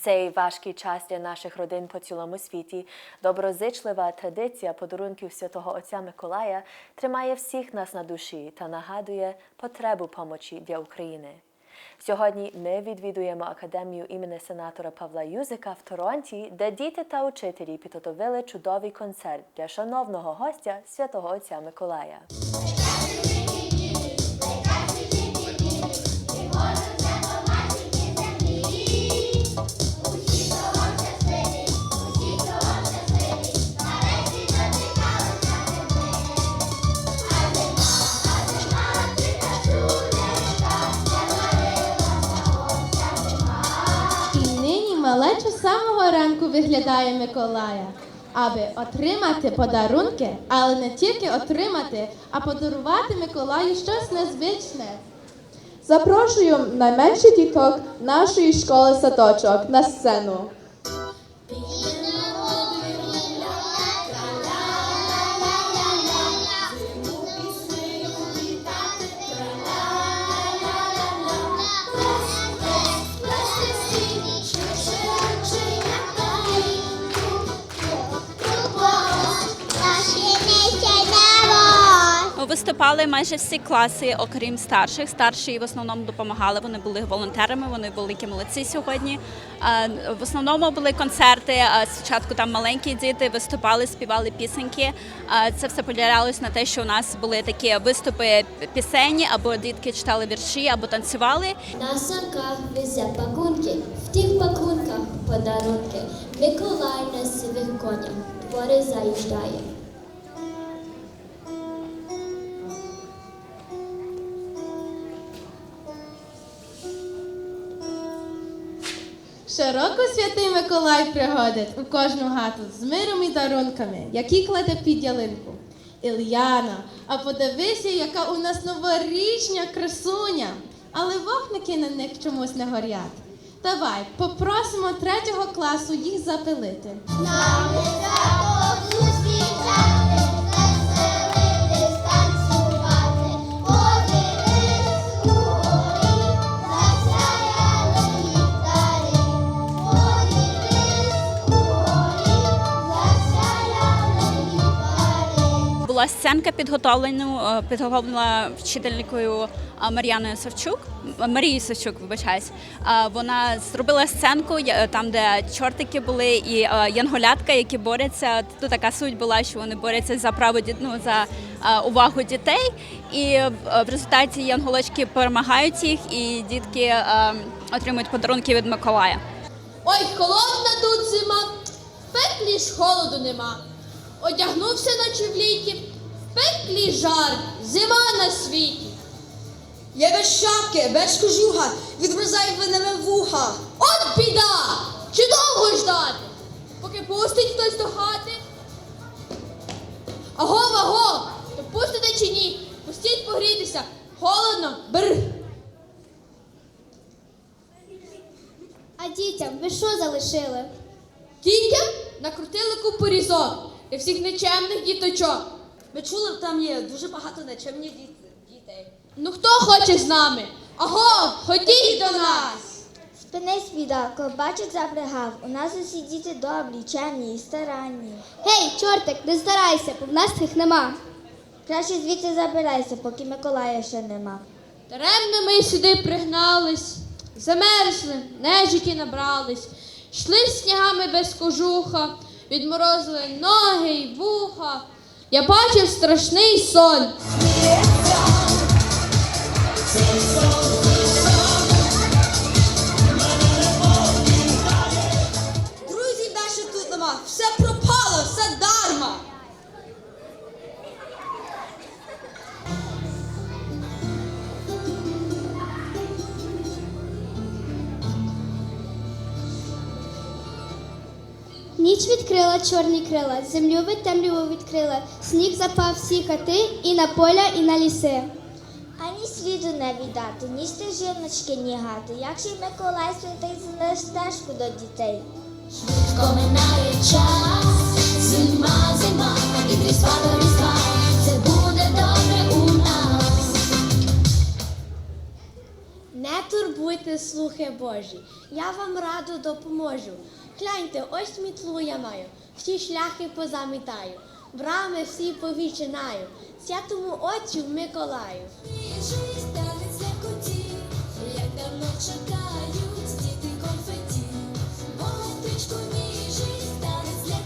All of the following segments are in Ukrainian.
цей важкий час для наших родин по цілому світі доброзичлива традиція подарунків святого Отця Миколая тримає всіх нас на душі та нагадує потребу помочі для України. Сьогодні ми відвідуємо академію імені сенатора Павла Юзика в Торонті, де діти та учителі підготовили чудовий концерт для шановного гостя святого Отця Миколая. Малеча з самого ранку виглядає Миколая, аби отримати подарунки, але не тільки отримати, а подарувати Миколаю щось незвичне. Запрошую найменших діток нашої школи садочок на сцену. Виступали майже всі класи, окрім старших. Старші в основному допомагали. Вони були волонтерами, вони великі молодці сьогодні. В основному були концерти. Спочатку там маленькі діти виступали, співали пісеньки. Це все поділялось на те, що у нас були такі виступи пісені, або дітки читали вірші, або танцювали. На санках везе пакунки, в тих пакунках подарунки. Миколай на сивих конях двори заїжджає. Широко святий Миколай приходить у кожну хату з миром і дарунками, які кладе під ялинку. Ільяна, а подивися, яка у нас новорічня красуня, але вогники на них чомусь не горять. Давай, попросимо третього класу їх запилити. Була сценка підготовлена, е, підготовлена вчителькою е, Мар'яною Савчук, Марією Савчук, вибачаюсь. Е, Вона зробила сценку там, де чортики були, і е, янголятка, які борються. Тут така суть була, що вони борються за право ну, за е, увагу дітей. І е, в результаті янголочки перемагають їх, і дітки е, отримують подарунки від Миколая. Ой, холодна тут зима, в пеклі ж холоду нема. Одягнувся наче в літі, пеклі жар, зима на світі. Я без шапки, без кожуха, відмерзаю винами вуха. От біда! Чи довго ждати? Поки пустить хтось до хати? Аго, аго, то пустите чи ні? Пустіть погрітися, холодно, бр. А дітям ви що залишили? Дітям накрутили купу різок для всіх нечемних діточок. Ми чули, там є дуже багато нечемні дітей. Ну хто хоче з нами? Аго, ходіть до нас! Спинись, бідако, бачить запрягав. У нас усі діти добрі, чемні і старанні. Гей, чортик, не старайся, бо в нас їх нема. Краще звідси забирайся, поки Миколая ще нема. Даремно ми сюди пригнались, замерзли, нежиті набрались, йшли снігами без кожуха, відморозили ноги й вуха. Я бачив страшний сон. Друзів Ніч відкрила чорні крила, землю від темряву відкрила, сніг запав всі хати і на поля, і на ліси. Ані сліду не віддати, ні стежиночки, ні гати. Як же Миколай святий за стежку до дітей? Швидко минає час, зима, зима, від різдва до різдва, це буде добре у нас. Не турбуй слухайте слухи Божі. Я вам радо допоможу. Гляньте, ось мітлу я маю, всі шляхи позамітаю, брами всі повічинаю, святому отцю Миколаю. Як давно чекають діти конфеті. Мотичку ніжий танець для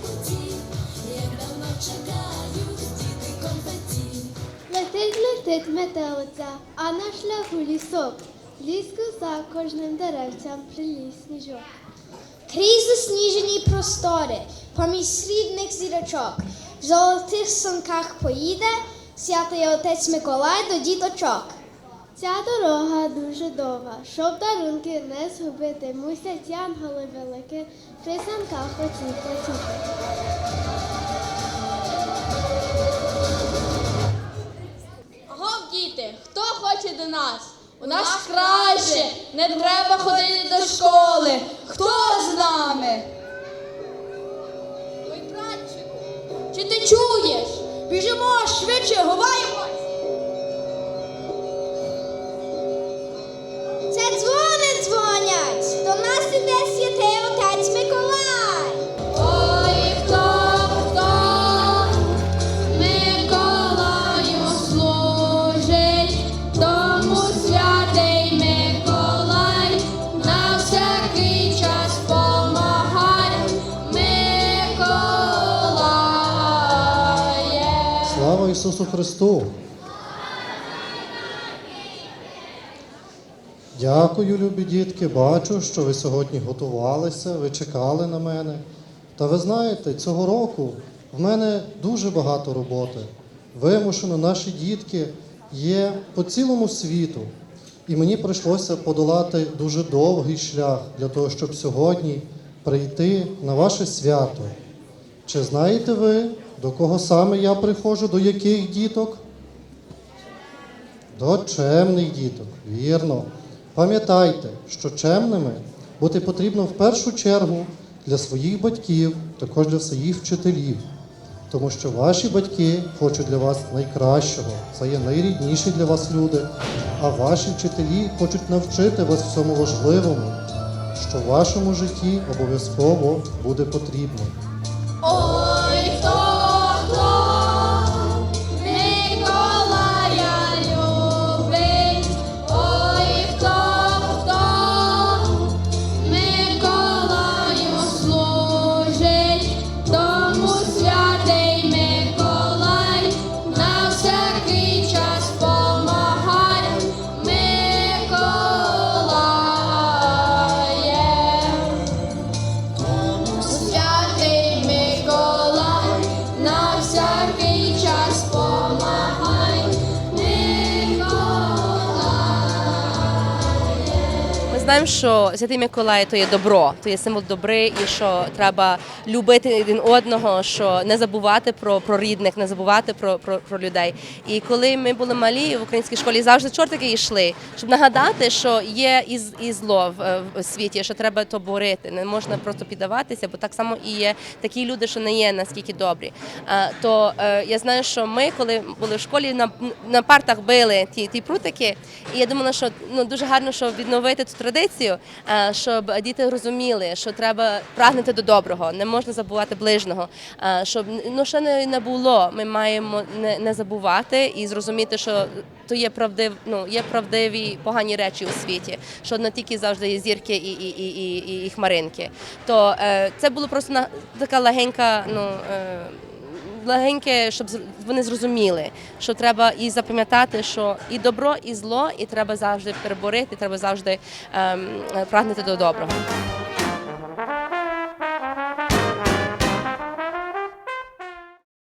як давно чекають діти конфеті. Летить, летить метелиця, а на шляху лісок. Ліску за кожним деревцям приліз сніжок. Крізь засніжені простори, поміж срібних зірочок, в золотих санках поїде святий отець Миколай до діточок. Ця дорога дуже довга, щоб дарунки не згубити, мусять янголи великі при санках оці летіти. Агов, діти, хто хоче до нас? У нас краще, не треба ходити до школи. Хто з нами? Ой, братчику, чи ти чуєш? Біжимо швидше, ховаємось. Христу! Дякую, любі дітки. Бачу, що ви сьогодні готувалися, ви чекали на мене. Та ви знаєте, цього року в мене дуже багато роботи. Вимушено наші дітки є по цілому світу. І мені прийшлося подолати дуже довгий шлях для того, щоб сьогодні прийти на ваше свято. Чи знаєте ви, до кого саме я приходжу, до яких діток? До чемних діток, вірно. Пам'ятайте, що чемними бути потрібно в першу чергу для своїх батьків, також для своїх вчителів. Тому що ваші батьки хочуть для вас найкращого, це є найрідніші для вас люди, а ваші вчителі хочуть навчити вас всьому важливому, що в вашому житті обов'язково буде потрібно. Знаємо, що Святий Миколай то є добро, то є символ добри, і що треба любити один одного, що не забувати про, про рідних, не забувати про, про, про людей. І коли ми були малі в українській школі, завжди чортики йшли, щоб нагадати, що є і, і зло в, в світі, що треба то борити. Не можна просто піддаватися, бо так само і є такі люди, що не є наскільки добрі. А, то е, я знаю, що ми, коли були в школі, на, на партах били ті, ті прутики, і я думала, що ну дуже гарно, щоб відновити цю традицію, е, щоб діти розуміли, що треба прагнути до доброго, не можна забувати ближнього. е, Щоб ну ще не було. Ми маємо не, не забувати і зрозуміти, що то є правдив, ну є правдиві погані речі у світі, що не тільки завжди є зірки і, і, і, і, і хмаринки. То е, це було просто на така легенька, ну. Е, легеньке, щоб вони зрозуміли, що треба і запам'ятати, що і добро, і зло, і треба завжди переборити, треба завжди ем, прагнути до доброго.